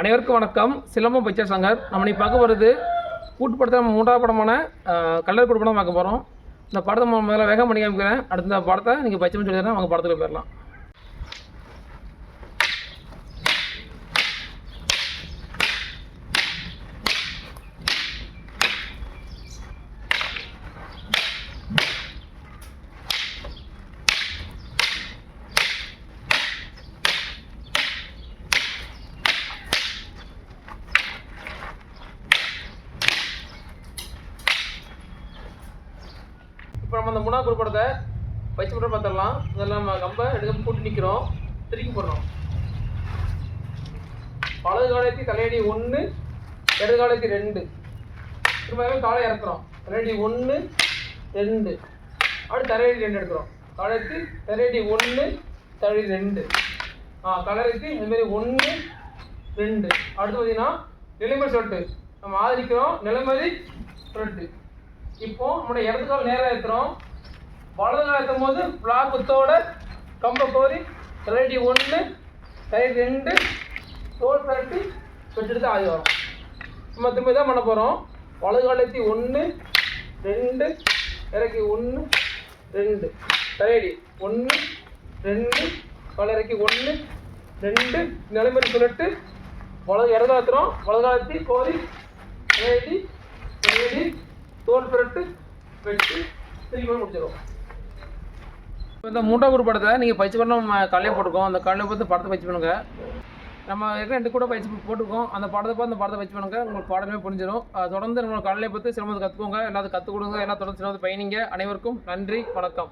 அனைவருக்கும் வணக்கம். சிலம்பம் பிக்சர் சங்கர். நம்ம நீ பார்க்க போகிறது கூட்டு படத்தை நம்ம மூன்றாவது படமான கல்லர் கூட்டு படம் பார்க்க போகிறோம் இந்த படத்தை முதல்ல வேகம் பண்ணி காமிக்கிறேன். அடுத்த படத்தை நீங்கள் பச்சைன்னு சொல்லி அவங்க படத்தில் போயிடலாம். இப்போ நம்ம அந்த மூணாவது குரூப் படத்தை பச்சை பார்த்துடலாம். இதெல்லாம் நம்ம கம்ப எடுக்க கூட்டி நிற்கிறோம் திருக்கி போடுறோம் வலது காலத்தி தலையடி ஒன்று இடது காலத்தி ரெண்டு. திரும்பவே காலை இறக்குறோம். தலையடி ஒன்று ரெண்டு. அப்படி தலையடி ரெண்டு எடுக்கிறோம். காலத்தி தலையடி ஒன்று தலையடி ரெண்டு. ஆ கலருக்கு இதுமாரி ஒன்று ரெண்டு. அடுத்து பார்த்தீங்கன்னா நிலைமை சொட்டு. நம்ம ஆதரிக்கிறோம். நிலைமதி சொட்டு. இப்போ நம்முடைய இடது கால் நேராக ஏற்றுறோம் வலது கால் ஏற்றும் போது பிளாக் குத்தோட கம்பை கோரி தலையடி ஒன்று தலையடி ரெண்டு தோல் தரட்டி வெட்டெடுத்து ஆதி வரும். நம்ம திரும்பி தான் பண்ண போகிறோம் வலது காலத்தி ஒன்று ரெண்டு இறக்கி ஒன்று ரெண்டு. தலையடி ஒன்று ரெண்டு. காலிறக்கி ஒன்று ரெண்டு. நிலைமறி சுழட்டு. வலது இடது காலத்துறோம் வலது காலத்தி கோரி தலையடி தோல் புரட்டு வெட்டி திரும்பி முடிச்சிடும் இப்போ இந்த மூட்டா குரு படத்தை நீங்கள் பயிற்சி பண்ண நம்ம காலையில் போட்டுக்கோம். அந்த காலையில் பார்த்து படத்தை பயிற்சி பண்ணுங்க. நம்ம ரெண்டு கூட பயிற்சி போட்டுருக்கோம். அந்த படத்தை பார்த்து அந்த படத்தை பயிற்சி பண்ணுங்க. உங்களுக்கு பாடமே புரிஞ்சிடும் அது தொடர்ந்து நம்ம காலையில் பார்த்து சிரமத்தை கற்றுக்கோங்க எல்லாத்தையும் கற்றுக் கொடுங்க. எல்லாம் தொடர்ந்து சிரமத்தை பயணிங்க. அனைவருக்கும் நன்றி. வணக்கம்.